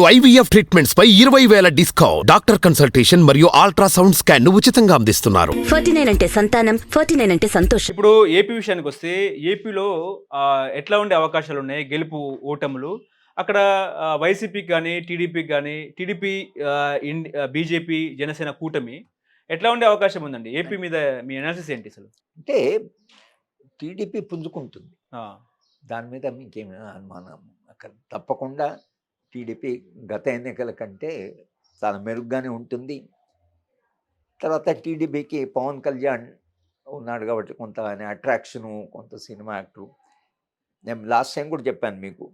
IVF treatments పై ఇరవై వేల డిస్కౌంట్. డాక్టర్ కన్సల్టేషన్ మరియు అల్ట్రాసౌండ్ స్కాన్ను ఉచితంగా అందిస్తున్నారు. ఫార్టీ నైన్ అంటే సంతానం ఫార్టీ నైన్ అంటే సంతోషం. ఇప్పుడు ఏపీ విషయానికి వస్తే ఏపీలో ఆ, ఎట్లా ఉండే అవకాశాలు ఉన్నాయి? గెలుపు ఓటములు. అక్కడ ఆ, వైసీపీకి కానీ టీడీపీకి కానీ టీడీపీ బీజేపీ జనసేన కూటమి ఎట్లా ఉండే అవకాశం ఉందండి? ఏపీ మీద మీ అనాలిసిస్ ఏంటి అసలు? అంటే టీడీపీ పుంజుకుంటుంది. ఆ, దాని మీద మీకేమి అనుమానం అక్కడ తప్పకుండా టీడీపీ గత ఎన్నికల కంటే చాలా మెరుగ్గానే ఉంటుంది. తర్వాత టీడీపీకి పవన్ కళ్యాణ్ ఉన్నాడు కాబట్టి కొంత ఆయన అట్రాక్షను కొంత సినిమా యాక్టరు. నేను లాస్ట్ టైం కూడా చెప్పాను మీకు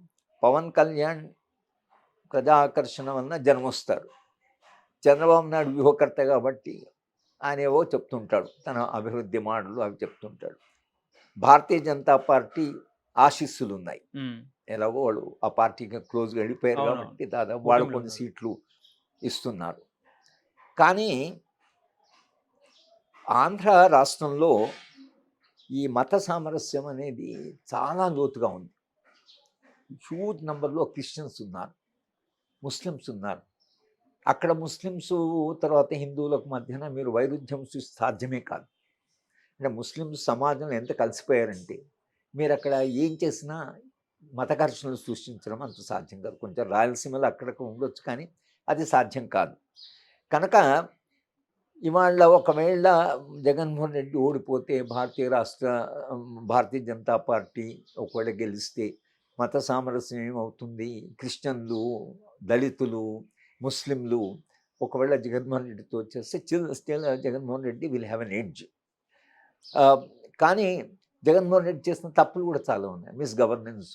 పవన్ కళ్యాణ్ ప్రజా ఆకర్షణ వలన జన్మొస్తారు చంద్రబాబు నాయుడు వ్యూహకర్త కాబట్టి ఆయన ఏవో చెప్తుంటాడు తన అభివృద్ధి మాటలు అవి చెప్తుంటాడు. భారతీయ జనతా పార్టీ ఆశీస్సులు ఉన్నాయి ఎలాగో వాళ్ళు ఆ పార్టీకి క్లోజ్గా వెళ్ళిపోయారు. కాబట్టి దాదాపు వాళ్ళు కొన్ని. సీట్లు ఇస్తున్నారు కానీ ఆంధ్ర రాష్ట్రంలో ఈ మత సామరస్యం అనేది చాలా లోతుగా ఉంది హ్యూజ్ నెంబర్లో క్రిస్టియన్స్ ఉన్నారు ముస్లిమ్స్ ఉన్నారు అక్కడ ముస్లిమ్స్ తర్వాత హిందువులకు మధ్యన మీరు వైరుధ్యం సృష్టి సాధ్యమే కాదు అంటే ముస్లిమ్స్ సమాజంలో ఎంత కలిసిపోయారంటే మీరు అక్కడ ఏం చేసినా మత ఘర్షణలు సృష్టించడం అంత సాధ్యం కాదు. కొంచెం రాయలసీమలో అక్కడక్కడ ఉండొచ్చు కానీ అది సాధ్యం కాదు. కనుక ఇవాళ ఒకవేళ జగన్మోహన్ రెడ్డి ఓడిపోతే భారతీయ రాష్ట్ర భారతీయ జనతా పార్టీ ఒకవేళ గెలిస్తే మత సామరస్యం ఏమవుతుంది? క్రిస్టియన్లు దళితులు ముస్లింలు ఒకవేళ జగన్మోహన్ రెడ్డితో వచ్చేస్తే chill still Jaganmohan Reddy will have an edge. కానీ జగన్మోహన్ రెడ్డి చేసిన తప్పులు కూడా చాలా ఉన్నాయి. మిస్ గవర్నెన్స్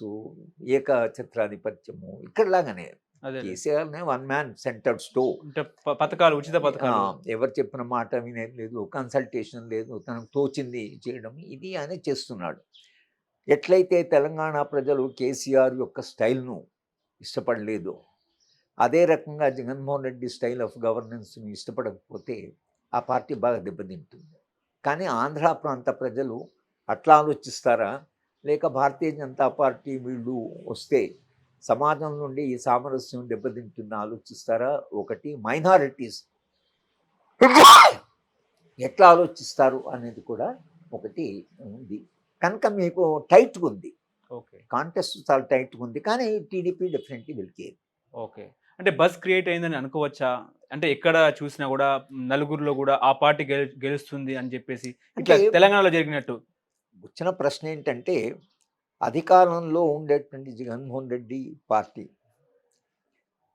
ఏక ఛత్రాధిపత్యము ఇక్కడలాగానే కేసీఆర్నే వన్ మ్యాన్ సెంటర్డ్ స్టో పథకాలు ఉచిత పథకాలు. ఎవరు చెప్పిన మాట వినేది లేదు కన్సల్టేషన్ లేదు తనకు తోచింది చేయడం ఇది ఆయన చేస్తున్నాడు. ఎట్లయితే తెలంగాణ ప్రజలు కేసీఆర్ యొక్క స్టైల్ను ఇష్టపడలేదు అదే రకంగా జగన్మోహన్ రెడ్డి స్టైల్ ఆఫ్ గవర్నెన్స్ని ఇష్టపడకపోతే ఆ పార్టీ బాగా దెబ్బతింటుంది. కానీ ఆంధ్ర ప్రాంత ప్రజలు అట్లా ఆలోచిస్తారా? లేక భారతీయ జనతా పార్టీ వీళ్ళు వస్తే సమాజం నుండి ఈ సామరస్యం దెబ్బతింటుంది ఆలోచిస్తారా? ఒకటి మైనారిటీస్. ఎట్లా ఆలోచిస్తారు అనేది కూడా ఒకటి ఉంది. కనుక మీకు టైట్గా ఉంది. ఓకే. కాంటెస్ట్ చాలా టైట్గా ఉంది. కానీ టీడీపీ డెఫినెట్లీ వెళ్తే ఓకే. అంటే బస్ క్రియేట్ అయిందని అనుకోవచ్చా? అంటే ఎక్కడ చూసినా కూడా నలుగురిలో కూడా ఆ పార్టీ గెలు గెలుస్తుంది అని చెప్పేసి ఇట్లా తెలంగాణలో జరిగినట్టు. వచ్చిన ప్రశ్న ఏంటంటే అధికారంలో ఉండేటువంటి జగన్మోహన్ రెడ్డి పార్టీ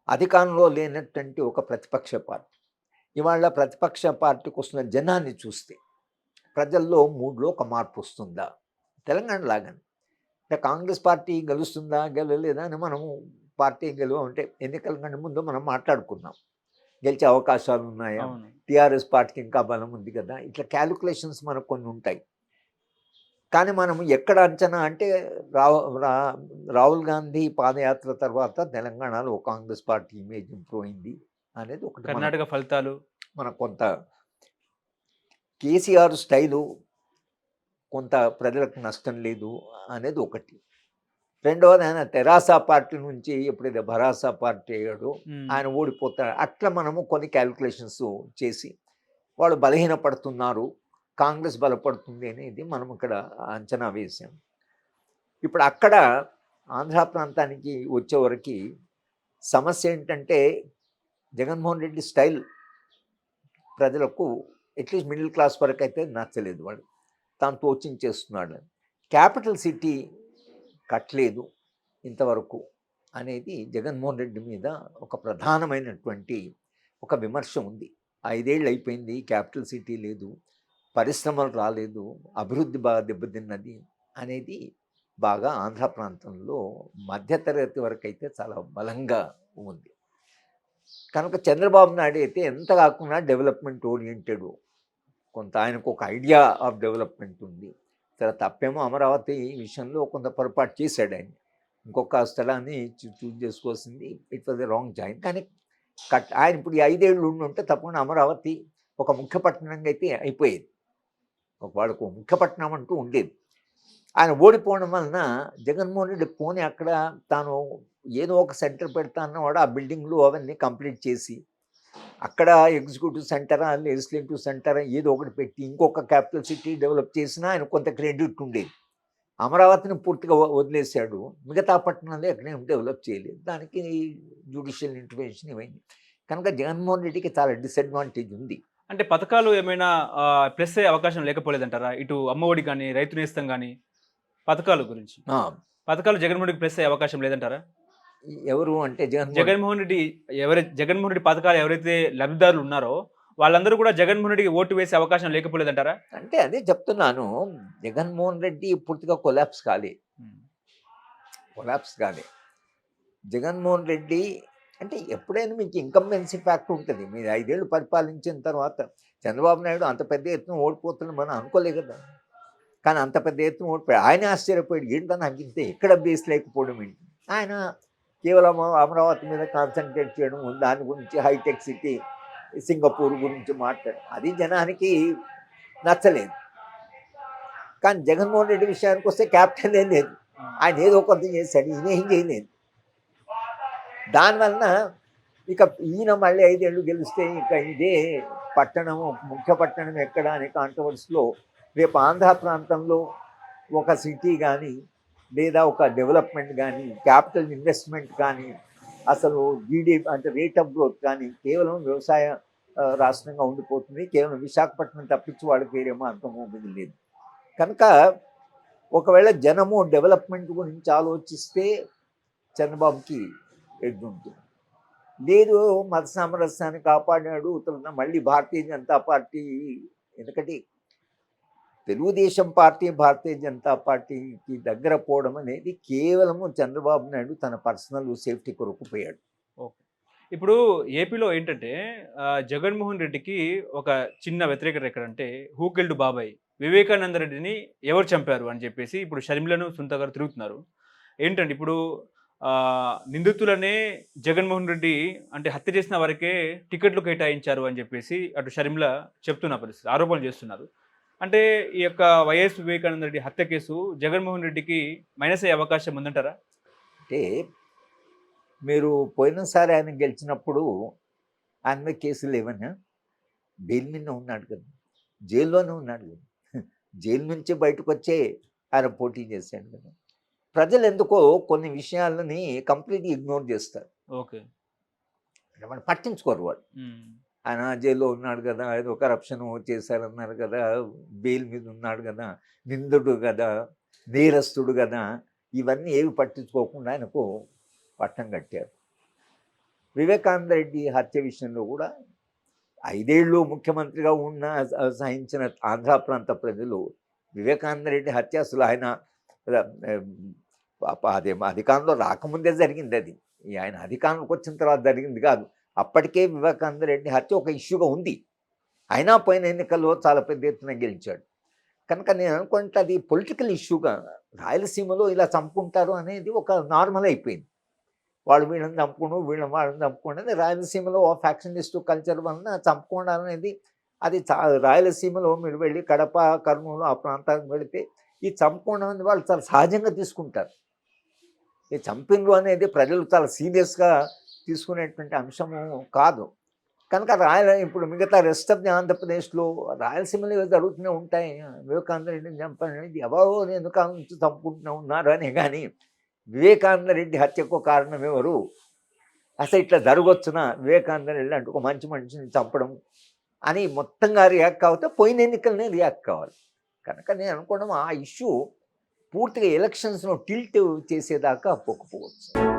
అధికారంలో లేనటువంటి ఒక ప్రతిపక్ష పార్టీ. ఇవాళ ప్రతిపక్ష పార్టీకి వస్తున్న జనాన్ని చూస్తే ప్రజల్లో మూడులో ఒక మార్పు వస్తుందా? తెలంగాణ లాగానే. అంటే కాంగ్రెస్ పార్టీ గెలుస్తుందా గెలవలేదా అని మనము పార్టీ గెలువ అంటే ఎన్నికల కంటే ముందు మనం మాట్లాడుకున్నాం. గెలిచే అవకాశాలు ఉన్నాయా టీఆర్ఎస్ పార్టీకి ఇంకా బలం ఉంది కదా? ఇట్లా క్యాలిక్యులేషన్స్ మనకు కొన్ని ఉంటాయి. కానీ మనం ఎక్కడ అంచనా అంటే రావు రాహుల్ గాంధీ పాదయాత్ర తర్వాత తెలంగాణలో కాంగ్రెస్ పార్టీ ఇమేజ్ ఇంప్రూవ్ అయింది అనేది ఒకటి మన- కర్ణాటక ఫలితాలు? మనకు కొంత కేసీఆర్ స్టైలు కొంత ప్రజలకు నష్టం లేదు అనేది ఒకటి. రెండవది ఆయన తెరాస పార్టీ నుంచి ఎప్పుడైతే భరాసా పార్టీ అయ్యాడో ఆయన ఓడిపోతాడు. అట్లా మనము కొన్ని క్యాలిక్యులేషన్స్ చేసి వాళ్ళు బలహీనపడుతున్నారు. కాంగ్రెస్ బలపడుతుంది అనేది మనం ఇక్కడ అంచనా వేసాం. ఇప్పుడు అక్కడ ఆంధ్ర ప్రాంతానికి వచ్చేవరకు సమస్య ఏంటంటే జగన్మోహన్ రెడ్డి స్టైల్ ప్రజలకు అట్లీస్ట్ మిడిల్ క్లాస్ వరకు అయితే నచ్చలేదు వాడు. తాను తోచింగ్ చేస్తున్నాడు. క్యాపిటల్ సిటీ కట్టలేదు ఇంతవరకు అనేది జగన్మోహన్ రెడ్డి మీద ఒక ప్రధానమైనటువంటి ఒక విమర్శ ఉంది. ఐదేళ్ళు అయిపోయింది క్యాపిటల్ సిటీ లేదు. పరిశ్రమలు రాలేదు అభివృద్ధి బాగా దెబ్బతిన్నది అనేది బాగా ఆంధ్ర ప్రాంతంలో మధ్యతరగతి వరకు అయితే చాలా బలంగా ఉంది. కనుక చంద్రబాబు నాయుడు అయితే ఎంత కాకుండా డెవలప్మెంట్ ఓరియంటెడ్. కొంత ఆయనకు ఒక ఐడియా ఆఫ్ డెవలప్మెంట్ ఉంది. సరే తప్పేమో అమరావతి విషయంలో కొంత పొరపాటు చేశాడు ఆయన. ఇంకొక స్థలాన్ని చూ- చూజ్ చేసుకోవాల్సింది. It was a wrong join. కానీ కట్ ఆయన ఇప్పుడు ఈ ఐదేళ్ళు ఉండి ఉంటే తప్పకుండా అమరావతి ఒక ముఖ్య పట్టణంగా అయితే అయిపోయేది. వాళ్ళకు ముఖ్యపట్నం అంటూ ఉండేది. ఆయన ఓడిపోవడం వలన జగన్మోహన్ రెడ్డి పోనీ అక్కడ తాను ఏదో ఒక సెంటర్ పెడతా అన్నవాడు ఆ బిల్డింగ్లు అవన్నీ కంప్లీట్ చేసి అక్కడ ఎగ్జిక్యూటివ్ సెంటరా లెజిస్లేటివ్ సెంటరా ఏదో ఒకటి పెట్టి ఇంకొక క్యాపిటల్ సిటీ డెవలప్ చేసినా ఆయన కొంత క్రెడిట్ ఉండేది. అమరావతిని పూర్తిగా వదిలేసాడు వదిలేశాడు. మిగతా పట్టణాలు ఎక్కడేం డెవలప్ చేయలేదు. దానికి జ్యుడిషియల్ ఇంటర్వెన్షన్ ఇవన్నీ. కనుక జగన్మోహన్ రెడ్డికి చాలా డిసడ్వాంటేజ్ ఉంది. అంటే పథకాలు ఏమైనా ప్లస్ అయ్యే అవకాశం లేకపోలేదంటారా? ఇటు అమ్మఒడి కానీ రైతు నేస్తం కానీ పథకాల గురించి. పథకాలు జగన్మోహన్ రెడ్డికి ప్లస్ అయ్యే అవకాశం లేదంటారా? ఎవరు అంటే జగన్మోహన్ జగన్మోహన్ రెడ్డి ఎవరైతే జగన్మోహన్ రెడ్డి పథకాలు ఎవరైతే లబ్ధిదారులు ఉన్నారో వాళ్ళందరూ కూడా జగన్మోహన్ రెడ్డికి ఓటు వేసే అవకాశం లేకపోలేదంటారా? అంటే అదే చెప్తున్నాను. జగన్మోహన్ రెడ్డి పూర్తిగా కొలాప్స్ కాలే. కొలాప్స్ కాలే. జగన్మోహన్ రెడ్డి అంటే ఎప్పుడైనా మీకు ఇన్కంబెన్సీ ఫ్యాక్ట్ ఉంటుంది. మీరు ఐదేళ్ళు పరిపాలించిన తర్వాత చంద్రబాబు నాయుడు అంత పెద్ద ఎత్తున ఓడిపోతున్న మనం అనుకోలే కదా. కానీ అంత పెద్ద ఎత్తున ఓడిపోయాడు ఆయన ఆశ్చర్యపోయాడు. ఏంటో నాకు ఇంత ఎక్కడ బేస్ లేకపోవడం ఏంటి? ఆయన కేవలం అమరావతి మీద కాన్సన్ట్రేట్ చేయడం దాని గురించి హైటెక్ సిటీ సింగపూర్ గురించి మాట్లాడడం అది జనానికి నచ్చలేదు. కానీ జగన్మోహన్ రెడ్డి విషయానికి వస్తే క్యాప్టెన్ ఏం లేదు. ఆయన ఏదో కొంత చేశాడు. ఈయన ఏం చేయలేదు. దానివలన ఇక ఈయన మళ్ళీ ఐదేళ్ళు గెలిస్తే ఇక ఇదే పట్టణం ముఖ్య పట్టణం ఎక్కడ అనే కాంట్రవర్సీలో రేపు ఆంధ్ర ప్రాంతంలో ఒక సిటీ కానీ లేదా ఒక డెవలప్మెంట్ కానీ క్యాపిటల్ ఇన్వెస్ట్మెంట్ కానీ అసలు జీడిపి అంటే రేట్ ఆఫ్ గ్రోత్ కానీ కేవలం వ్యవసాయ రాష్ట్రంగా ఉండిపోతుంది. కేవలం విశాఖపట్నం తప్పించి వాళ్ళకి వేరే మార్గం లేదు. కనుక ఒకవేళ జనము డెవలప్మెంట్ గురించి ఆలోచిస్తే చంద్రబాబుకి ఎడ్డు ఉంటుంది లేదు మత సామరస్యాన్ని కాపాడినాడు తన మళ్ళీ భారతీయ జనతా పార్టీ ఎందుకంటే? తెలుగుదేశం పార్టీ భారతీయ జనతా పార్టీకి దగ్గర పోవడం అనేది కేవలము చంద్రబాబు నాయుడు తన పర్సనల్ సేఫ్టీ కొరకు పోయాడు. ఇప్పుడు ఏపీలో ఏంటంటే జగన్మోహన్ రెడ్డికి ఒక చిన్న వ్యతిరేకత ఎక్కడంటే హూకెల్డ్ బాబాయ్? వివేకానంద రెడ్డిని ఎవరు చంపారు? అని చెప్పేసి ఇప్పుడు షర్మిలను సుంత గారు తిరుగుతున్నారు. ఏంటంటే ఇప్పుడు నిందితులనే జగన్మోహన్ రెడ్డి అంటే హత్య చేసిన వరకే టికెట్లు కేటాయించారు అని చెప్పేసి అటు షర్మిల చెప్తున్న పరిస్థితి ఆరోపణలు చేస్తున్నారు. అంటే ఈ యొక్క వైఎస్ వివేకానంద రెడ్డి హత్య కేసు జగన్మోహన్ రెడ్డికి మైనస్ అయ్యే అవకాశం ఉందంటారా? అంటే మీరు పోయినసారి ఆయన గెలిచినప్పుడు ఆయన మీద కేసులు ఏమన్నా బెయిల్ మీద ఉన్నాడు కదా. జైల్లోనే ఉన్నాడు కదా. జైలు నుంచి బయటకు వచ్చే ఆయన పోటీ చేశాడు కదా. ప్రజలు ఎందుకో కొన్ని విషయాలని కంప్లీట్గా ఇగ్నోర్ చేస్తారు. ఓకే. మనం పట్టించుకోరు వాళ్ళు. ఆయన జైల్లో ఉన్నాడు కదా ఏదో కరప్షన్ చేశారన్నారు కదా బెయిల్ మీద ఉన్నాడు కదా నిందుడు కదా నేరస్తుడు కదా ఇవన్నీ ఏవి పట్టించుకోకుండా ఆయనకు పట్టం కట్టారు. వివేకానంద రెడ్డి హత్య విషయంలో కూడా ఐదేళ్ళు ముఖ్యమంత్రిగా ఉన్న సహించిన ఆంధ్ర ప్రాంత ప్రజలు వివేకానంద రెడ్డి హత్య అసలు ఆయన అదే అధికారంలో రాకముందే జరిగింది అది. ఆయన అధికారంలోకి వచ్చిన తర్వాత జరిగింది కాదు. అప్పటికే వివేకానంద రెడ్డి హత్య ఒక ఇష్యూగా ఉంది. అయినా పోయిన ఎన్నికల్లో చాలా పెద్ద ఎత్తున గెలిచాడు. కనుక నేను అనుకుంటే అది పొలిటికల్ ఇష్యూగా రాయలసీమలో ఇలా చంపుకుంటారు అనేది ఒక నార్మల్ అయిపోయింది. వాళ్ళు వీళ్ళని చంపుకోను వీళ్ళని వాళ్ళని చంపుకోండి రాయలసీమలో ఫ్యాక్షనిస్ట్ కల్చర్ వలన చంపుకోవడం అనేది అది చా రాయలసీమలో మీరు వెళ్ళి కడప కర్నూలు ఆ ప్రాంతానికి వెళితే ఈ చంపుకోవడం అనేది వాళ్ళు చాలా సహజంగా తీసుకుంటారు. ఈ చంపిండ్రు అనేది ప్రజలు చాలా సీరియస్గా తీసుకునేటువంటి అంశము కాదు. కనుక రాయల ఇప్పుడు మిగతా రెస్ట్ ఆఫ్ ది ఆంధ్రప్రదేశ్లో రాయలసీమలో ఏవో జరుగుతూనే ఉంటాయి. వివేకానంద రెడ్డిని చంపాలని ఎవరో ఎందుకు నుంచి చంపుకుంటూనే ఉన్నారు అని కానీ వివేకానంద రెడ్డి హత్యకు కారణం ఎవరు? అసలు ఇట్లా జరగొచ్చున? వివేకానంద రెడ్డి అంటే ఒక మంచి మనిషిని చంపడం అని మొత్తంగా రియాక్ట్ అవుతే పోయిన ఎన్నికలనే రియాక్ట్ కావాలి. కనుక నేను అనుకోవడం ఆ ఇష్యూ పూర్తిగా ఎలక్షన్స్ను టిల్ట్ చేసేదాకా పోకపోవచ్చు.